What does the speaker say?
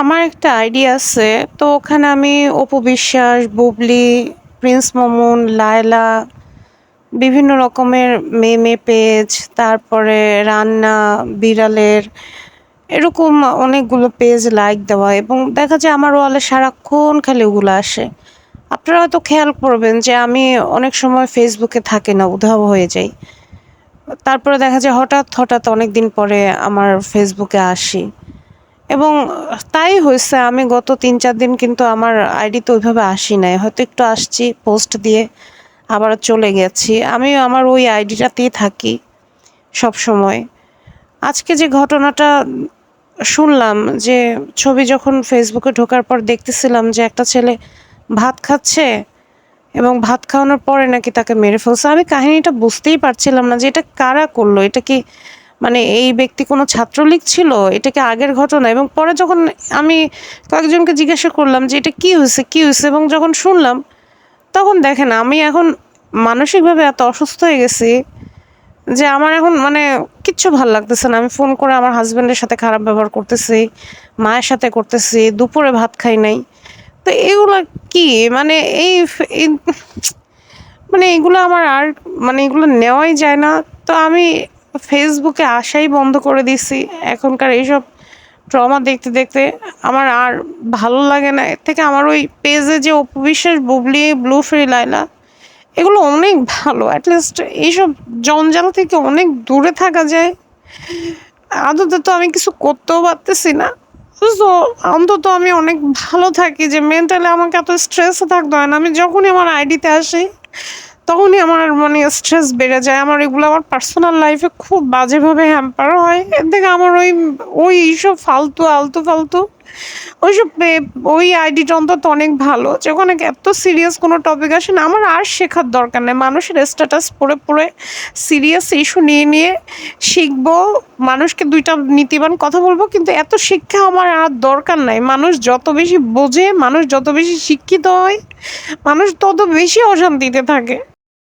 আমার একটা আইডিয়া আছে। তো ওখানে আমি অপু বিশ্বাস, বুবলি, প্রিন্স মামুন, লায়লা বিভিন্ন রকমের মেয়ে পেজ, তারপরে রান্না, বিড়ালের এরকম অনেকগুলো পেজ লাইক দেওয়া এবং দেখা যায় আমার ওয়ালে সারাক্ষণ খালি ওগুলো আসে। আপনারা হয়তো খেয়াল করবেন যে আমি অনেক সময় ফেসবুকে থাকি না, উধাও হয়ে যাই। তারপরে দেখা যায় হঠাৎ, হঠাৎ অনেক দিন পরে আমার ফেসবুকে আসি। এবং তাই হয়েছে, আমি গত ৩-৪ দিন কিন্তু আমার আইডিতে ওইভাবে আসি নাই। হয়তো একটু আসছি, পোস্ট দিয়ে আবার চলে গেছি। আমি আমার ওই আইডিটাতেই থাকি সবসময়। আজকে যে ঘটনাটা শুনলাম যে ছবি যখন ফেসবুকে ঢোকার পর দেখতেছিলাম যে একটা ছেলে ভাত খাচ্ছে এবং ভাত খাওয়ানোর পরে নাকি তাকে মেরে ফেলছে। আমি কাহিনীটা বুঝতেই পারছিলাম না যে এটা কারা করল? এটা কি মানে এই ব্যক্তি কোনো ছাত্রলীগ ছিল? এটা কি আগের ঘটনা? এবং পরে যখন আমি কয়েকজনকে জিজ্ঞাসা করলাম যে এটা কী হয়েছে কী হয়েছে এবং যখন শুনলাম তখন দেখেন আমি এখন মানসিকভাবে এত অসুস্থ হয়ে গেছি যে আমার এখন মানে কিচ্ছু ভালো লাগতেছে না। আমি ফোন করে আমার হাজব্যান্ডের সাথে খারাপ ব্যবহার করতেছি, মায়ের সাথে করতেছি, দুপুরে ভাত খাই নাই। তো এগুলা কি? মানে এই মানে এগুলো আমার আর মানে এগুলো নেওয়াই যায় না। তো আমি ফেসবুকে আসাই বন্ধ করে দিছি। এখনকার এইসব ট্রমা দেখতে, দেখতে আমার আর ভালো লাগে না। এর থেকে আমার ওই পেজে যে অপু বিশ্বাস, বুবলি, ব্লুফ্রি, লায়লা এগুলো অনেক ভালো। এট লিস্ট এইসব জঞ্জাল থেকে অনেক দূরে থাকা যায়। আদতে তো আমি কিছু করতেও পারতেছি না। সো অন্তত আমি অনেক ভালো থাকি যে মেন্টালি আমাকে এত স্ট্রেসে থাকতে হয় না। আমি যখনই আমার আইডিতে আসি তখনই আমার মানে স্ট্রেস বেড়ে যায়। আমার এগুলো আমার পার্সোনাল লাইফে খুব বাজেভাবে হ্যাম্পার হয়। এর থেকে আমার ওই ওই এইসব ফালতু আলতু-ফালতু ওইসব পে ওই আইডিটা অন্তত অনেক ভালো। যে ওখানে এত সিরিয়াস কোনো টপিক আসে না। আমার আর শেখার দরকার নেই মানুষের স্ট্যাটাস পড়ে, পড়ে সিরিয়াস ইস্যু নিয়ে, নিয়ে শিখব। মানুষকে দুইটা নীতিবান কথা বলব। কিন্তু এত শিক্ষা আমার আর দরকার নাই। মানুষ যত বেশি বোঝে, মানুষ যত বেশি শিক্ষিত হয়, মানুষ তত বেশি অশান্তিতে থাকে।